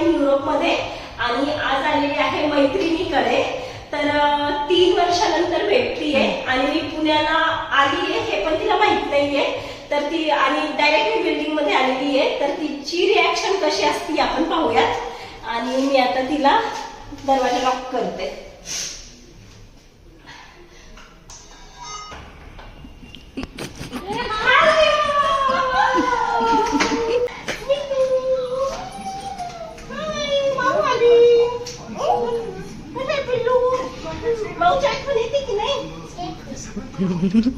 युरोपमध्ये आणि आज आलेली आहे मैत्रिणीकडे. तर तीन वर्षानंतर भेटतीये आणि मी पुण्याला आली आहे हे पण तिला माहीत नाहीये. तर ती आणि डायरेक्टली बिल्डिंगमध्ये आलेली आहे तर तिची रिॲक्शन कशी असती आपण पाहूयात. आणि मी आता तिला दरवाजा लॉक करते. माऊच्या आठवण येते की नाही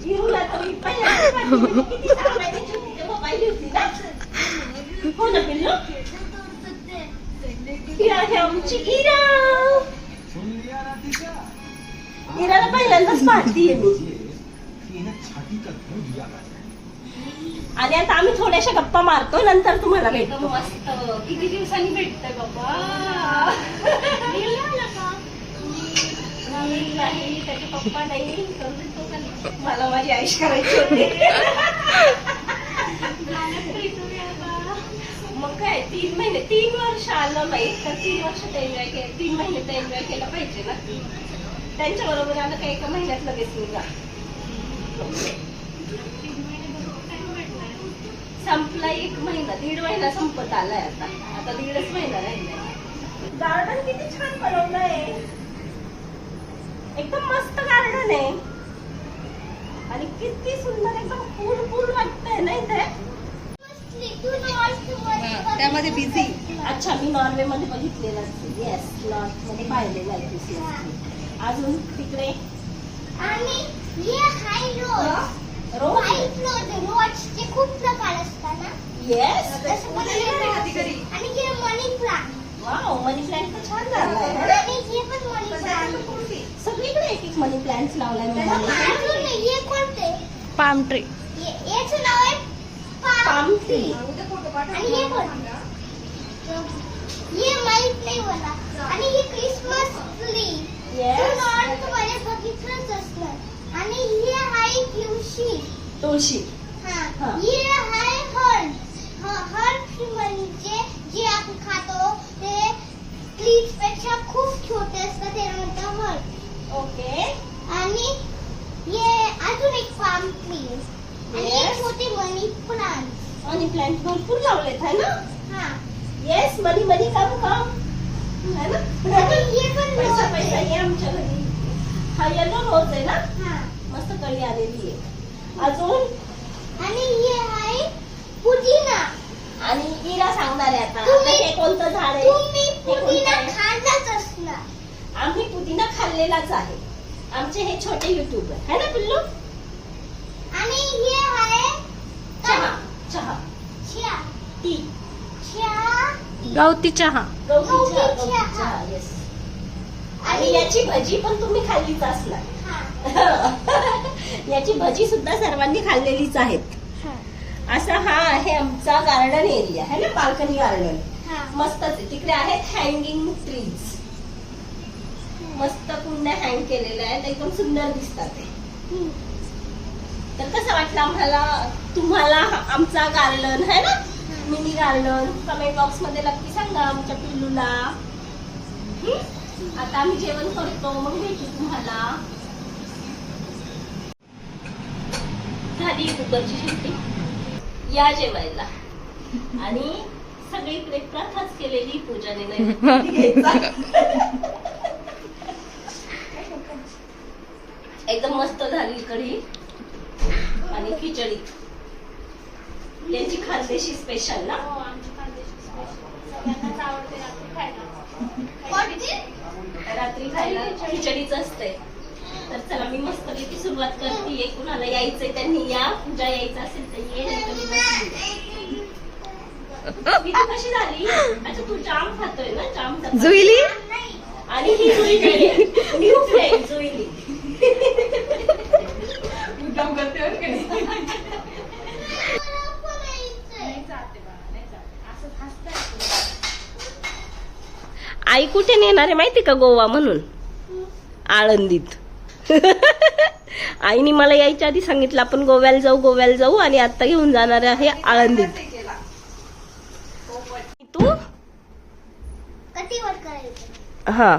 हिरूला तर मी पहिल्यांदाच पाहिली. किती छान महिन्याची होती तेव्हा पाहिली होती ना हो ना पिल्लू ही आहे आमची इरा इराला पहिल्यांदाच पाहतीये मी आणि आता आम्ही थोड्याशा गप्पा मारतो नंतर तुम्हाला भेटतो मस्त किती दिवसांनी भेटतोय बाबा त्याचे पप्पा नाही मला माझी आईश करायची होती. मग काय तीन महिने तीन वर्ष आलं नाही. तर तीन वर्ष एन्जॉय केलं तीन महिने तर एन्जॉय केलं पाहिजे ना. त्यांच्या बरोबर आलं का एका महिन्यात लगेच निघा. संपला एक महिना दीड महिना संपत आलाय आता. आता दीडच महिना राहिलाय. गार्डन किती छान बनवलंय. एकदम मस्त गार्डन आहे. आणि किती सुंदर एकदम फुल फुल वाटतंय ना इथे. त्यामध्ये बिझी अच्छा मी नॉर्वे मध्ये बघितलेलं येस नॉर्थमध्ये पाहिलेलं आहे क्रिसमस अजून तिकडे? आणि हे हाय खूप प्रकार असतात ना? येस आणि हे money plant wow money plant तर छान झालाय आणि हे पण मनी प्लांट सगळीकडे एक एक मनी प्लांट लावलाय पाम ट्री याचं नाव आहे पाम ट्री हे हे माहीत नाही मला. आणि हे क्रिसमस ट्री बघितलंच असणार. आणि हे आहे तुळशी. तुळशी. हा. हा. हे आहे हर्ड हर्ड म्हणजे जे आपण खातो ते ट्रीजपेक्षा खूप छोटे असतात ते म्हणतात हर्ड ओके. आणि हे अजून एक पाम ट्री आणि. एक छोटे मनी प्लांट मनी प्लांट भरपूर लावलेत है ना? हा. येस मनी मनी काम काम. है ना? आणि हे पण पैसा पैसा. ये आमच्या घरी. हा येलो रोज आहे ना? हा. मस्त कळी आलेली आहे. अजून? आणि हे आहे पुदिना. आणि इरा सांगणार आहे आता. हे कोणतं झाड आहे तुम्ही हे कोणतं पुदिना आहे? खाल्लाच असणार आम्ही पुदिना खाल्लेलाच आहे. आमचे हे छोटे युट्यूबर है ना पिल्लू? आणि हे आहे चहा. चहा. चहा टी. चहा गावती चहा. गवती चहा. गवती चहा. येस आणि याची भजी पण तुम्ही खाल्लीच असणार. हा. याची भजी सुद्धा सर्वांनी खाल्लेलीच आहेत. हा. असा हा आहे आमचा गार्डन एरिया है ना? बाल्कनी गार्डन हा. मस्तच आहे. तिकडे आहेत हँगिंग ट्रीज मस्त कुंड्या हँग केलेल्या आहेत एकदम सुंदर दिसतात ते. तर कसं वाटलं आम्हाला? तुम्हाला आमचा गार्डन है ना? मिनी गार्डन कमेंट बॉक्समध्ये नक्की सांगा आमच्या पिल्लूला. आता आम्ही जेवण करतो मग भेटू तुम्हाला. झाली कुकरची शेवटी. या जेवायला. आणि सगळीकडे प्रथाच केलेली पूजाने नाही एकदम मस्त झाली कढी आणि खिचडी. यांची खानदेशी स्पेशल ना? कोणती? रात्री खायला खिचडीच असते. तर चला मी मस्त पैकी सुरुवात करते. कुणाला यायचंय त्यांनी या. पूजा यायचं असेल तर ये नाही तर कशी झाली? अच्छा तू जाम खातोय ना? जाम. जुईली? नाही. आणि ही जुईली न्यू फ्रेंड जुईली मला पण यायचंय. आई कुठे नेणार आहे माहिती का गोवा म्हणून? आळंदीत. आईने मला यायच्या आधी सांगितलं आपण गोव्याला जाऊ गोव्याला जाऊ आणि आता घेऊन जाणार आहे आळंदीत. तू? हा.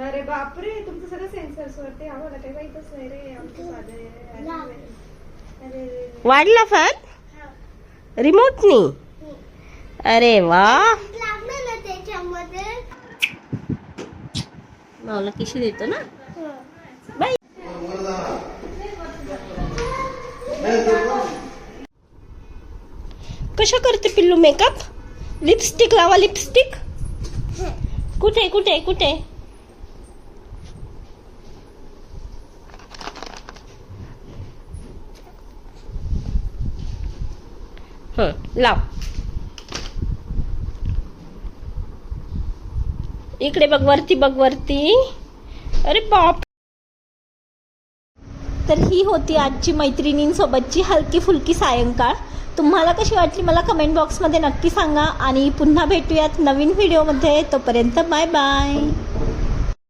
अरे बापरे तुमचं सगळं सेन्सर्स वरती आम्हाला काही माहितच नाही रे आमचं साधे वाढला फॅन हा. रिमोटनी हम्म. अरे वा. मावला किशी देतो ना हं. बाय कशा करते पिल्लू मेकअप लिपस्टिक लावा लिपस्टिक कुठे कुठे कुठे हं, लाव इकडे बघ वरती बघ वरती. अरे बाप. तर ही होती आजची मैत्रिणींसोबतची हलकी फुलकी सायंकाळ. तुम्हाला कशी वाटली मला कमेंट बॉक्समध्ये नक्की सांगा आणि पुन्हा भेटूयात नवीन व्हिडिओमध्ये तोपर्यंत बाय बाय